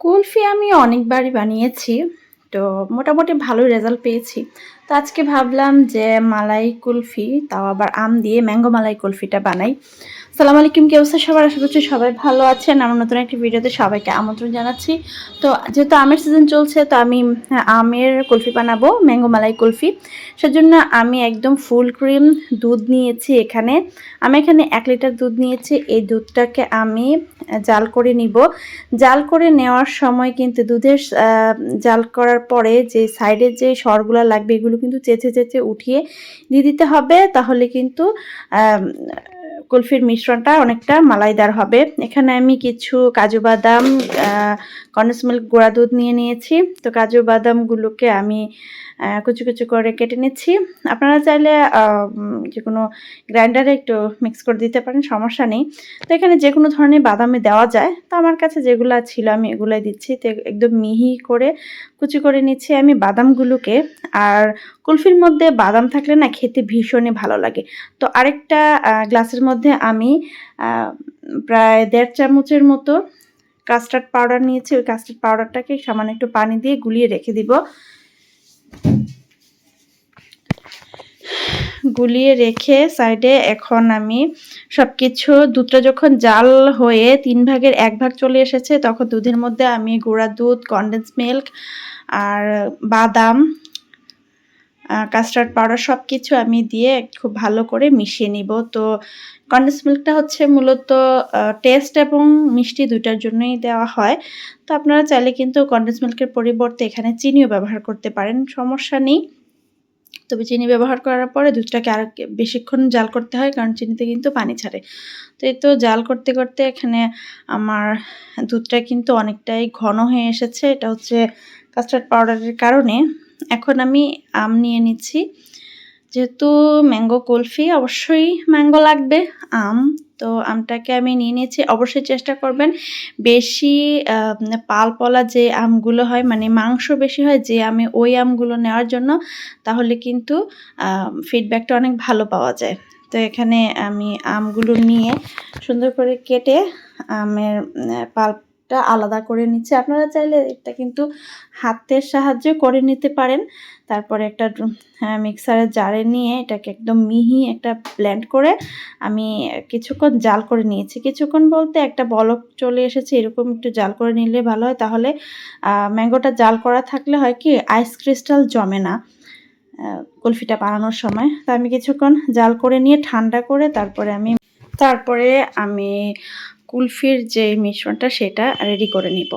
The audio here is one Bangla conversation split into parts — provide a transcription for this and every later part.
কুলফি আমি অনেকবারই বানিয়েছি, তো মোটামুটি ভালো রেজাল্ট পেয়েছি। তো আজকে ভাবলাম যে মালাই কুলফি, তাও আবার আম দিয়ে ম্যাঙ্গো মালাই কুলফিটা বানাই। সালাম আলাইকুম কি অবস্থা সবার? আশা করছি সবাই ভালো আছেন। আমার নতুন একটি ভিডিওতে সবাইকে আমন্ত্রণ জানাচ্ছি। তো যেহেতু আমের সিজন চলছে তো আমি হ্যাঁ, আমের কুলফি বানাবো ম্যাঙ্গো মালাই কুলফি। সেজন্য আমি একদম ফুল ক্রিম দুধ নিয়েছি এখানে। আমি এখানে এক লিটার দুধ নিয়েছি। এই দুধটাকে আমি জাল করে নিব। জাল করে নেওয়ার সময় কিন্তু দুধের জাল করার পরে যে সাইডের যে সরগুলো লাগবে এগুলো কিন্তু চেঁচে চেঁচে উঠিয়ে দিয়ে দিতে হবে। তাহলে কিন্তু কুলফির মিশ্রণটা অনেকটা মালাইদার হবে। এখানে আমি কিছু কাজু বাদাম কন্ডেন্স মিল্ক গুঁড়া দুধ নিয়ে নিয়েছি। তো কাজু বাদামগুলোকে আমি কুচি কুচি করে কেটে নিচ্ছি। আপনারা চাইলে যে কোনো গ্রাইন্ডারে একটু মিক্স করে দিতে পারেন, সমস্যা নেই। তো এখানে যে কোনো ধরনের বাদামে দেওয়া যায়। তো আমার কাছে যেগুলো ছিল আমি এগুলাই দিচ্ছি। তো একদম মিহি করে কুচি করে নিচ্ছি আমি বাদামগুলোকে। আর কুলফির মধ্যে বাদাম থাকলে না খেতে ভীষণই ভালো লাগে। তো আরেকটা গ্লাসের মধ্যে আমি প্রায় দেড় চামচের মতো কাস্টার্ড পাউডার নিয়েছি। ওই কাস্টার্ড পাউডারটাকে সামান্য একটু পানি দিয়ে গুলিয়ে রেখে দিব। গুলিয়ে রেখে সাইডে এখন আমি সব কিছু দুধটা যখন জাল হয়ে তিন ভাগের এক ভাগ চলে এসেছে, তখন দুধের মধ্যে আমি গুঁড়া দুধ কনডেন্স মিল্ক আর বাদাম কাস্টার্ড পাউডার সব কিছু আমি দিয়ে খুব ভালো করে মিশিয়ে নিব। তো কনডেন্স মিল্কটা হচ্ছে মূলত টেস্ট এবং মিষ্টি দুইটার জন্যই দেওয়া হয়। তো আপনারা চাইলে কিন্তু কনডেন্স মিল্কের পরিবর্তে এখানে চিনিও ব্যবহার করতে পারেন, সমস্যা নেই। তবে চিনি ব্যবহার করার পরে দুধটাকে আর বেশিক্ষণ জাল করতে হয়, কারণ চিনিতে কিন্তু পানি ছাড়ে। তো এই তো জাল করতে করতে এখানে আমার দুধটা কিন্তু অনেকটাই ঘন হয়ে এসেছে। এটা হচ্ছে কাস্টার্ড পাউডারের কারণে। এখন আমি আম নিয়ে নিচ্ছি। যেহেতু ম্যাঙ্গো কুলফি, অবশ্যই ম্যাঙ্গো লাগবে, আম। তো আমটাকে আমি নিয়ে নিয়েছি। অবশ্যই চেষ্টা করবেন বেশি পালপলা যে আমগুলো হয় মানে মাংস বেশি হয়, যে আমি ওই আমগুলো নেওয়ার জন্য, তাহলে কিন্তু ফিডব্যাকটা অনেক ভালো পাওয়া যায়। তো এখানে আমি আমগুলো নিয়ে সুন্দর করে কেটে আমের পাল্পটা আলাদা করে নিচ্ছি। আপনারা চাইলে এটা কিন্তু হাতের সাহায্যে করে নিতে পারেন। তারপরে একটা হ্যাঁ, মিক্সারের জারে নিয়ে এটাকে একদম মিহি একটা ব্লেন্ড করে আমি কিছুক্ষণ জাল করে নিয়েছি। কিছুক্ষণ বলতে একটা বলক চলে এসেছে এরকম একটু জাল করে নিলে ভালো হয়। তাহলে ম্যাঙ্গোটা জাল করা থাকলে হয় কি আইস ক্রিস্টাল জমে না কুলফিটা বানানোর সময়। তো আমি কিছুক্ষণ জাল করে নিয়ে ঠান্ডা করে তারপরে আমি তারপরে আমি কুলফির যে মিশ্রণটা, সেটা রেডি করে নিব।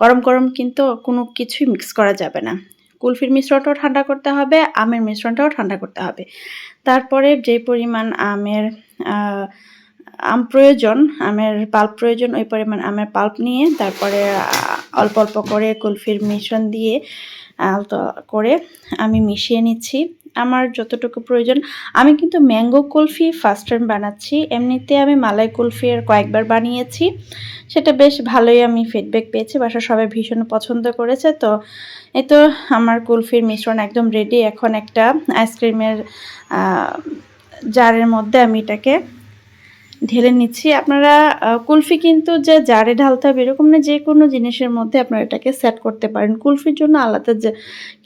গরম গরম কিন্তু কোনো কিছুই মিক্স করা যাবে না। কুলফির মিশ্রণটাও ঠান্ডা করতে হবে, আমের মিশ্রণটাও ঠান্ডা করতে হবে। তারপরে যে পরিমাণ আমের আম প্রয়োজন, আমের পাল্প প্রয়োজন, ওই পরিমাণ আমের পাল্প নিয়ে তারপরে অল্প অল্প করে কুলফির মিশ্রণ দিয়ে আলতো করে আমি মিশিয়ে নিচ্ছি। আমার যতটুকু প্রয়োজন। আমি কিন্তু ম্যাঙ্গো কুলফি ফার্স্ট টাইম বানাচ্ছি। এমনিতে আমি মালাই কুলফি আর কয়েকবার বানিয়েছি। সেটা বেশ ভালোই আমি ফিডব্যাক পেয়েছি। বাসা সবাই ভীষণ পছন্দ করেছে। তো এই তো আমার কুলফির মিশ্রণ একদম রেডি এখন একটা আইসক্রিমের জারের মধ্যে আমি এটাকে ঢেলে নিচ্ছি। আপনারা কুলফি কিন্তু যে জারে ঢালতে হবে এরকম না, যে কোনো জিনিসের মধ্যে আপনারা এটাকে সেট করতে পারেন। কুলফির জন্য আলাদা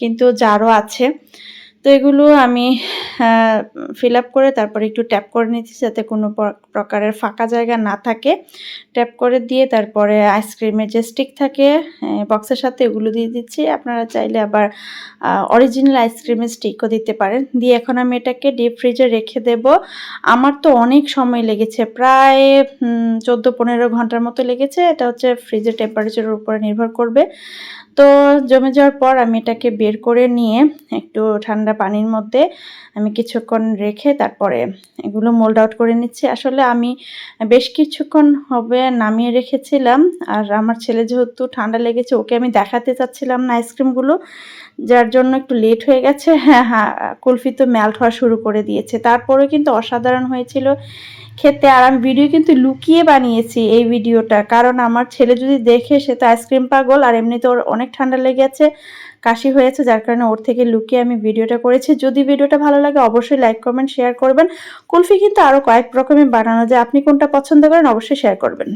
কিন্তু জারও আছে। তো এগুলো আমি ফিল আপ করে তারপরে একটু ট্যাপ করে নিচ্ছি যাতে কোনো প্রকারের ফাঁকা জায়গা না থাকে। ট্যাপ করে দিয়ে তারপরে আইসক্রিমের যে স্টিক থাকে বক্সের সাথে এগুলো দিয়ে দিচ্ছি। আপনারা চাইলে আবার অরিজিনাল আইসক্রিমের স্টিকও দিতে পারেন। দিয়ে এখন আমি এটাকে ডিপ ফ্রিজে রেখে দেব। আমার তো অনেক সময় লেগেছে, প্রায় চোদ্দ পনেরো ঘণ্টার মতো লেগেছে। এটা হচ্ছে ফ্রিজের টেম্পারেচারের উপরে নির্ভর করবে। তো জমে যাওয়ার পর আমি এটাকে বের করে নিয়ে একটু ঠান্ডা পানির মধ্যে আমি কিছুক্ষণ রেখে তারপরে এগুলো মোল্ড আউট করে নিচ্ছি। আসলে আমি বেশ কিছুক্ষণ হবে নামিয়ে রেখেছিলাম আর আমার ছেলে যেহেতু ঠান্ডা লেগেছে, ওকে আমি দেখাতে চাচ্ছিলাম না আইসক্রিমগুলো, যার জন্য একটু লেট হয়ে গেছে। হ্যাঁ হ্যাঁ কুলফি তো মেল্ট হওয়া শুরু করে দিয়েছে। তারপরে কিন্তু অসাধারণ হয়েছিল। খেতে। আর আমি ভিডিও কিন্তু লুকিয়ে বানিয়েছি এই ভিডিওটা কারণ আমার ছেলে যদি দেখে, সে তো আইসক্রিম পাগল। আর এমনিতে ওর অনেক ঠান্ডা লেগেছে কাশি হয়েছে, যার কারণে ওর থেকে লুকিয়ে আমি ভিডিওটা করেছি। যদি ভিডিওটা ভালো লাগে, অবশ্যই লাইক কমেন্ট শেয়ার করবেন। কুলফি কিন্তু আরও কয়েক রকমের বানানো যায়। আপনি কোনটা পছন্দ করেন, অবশ্যই শেয়ার করবেন।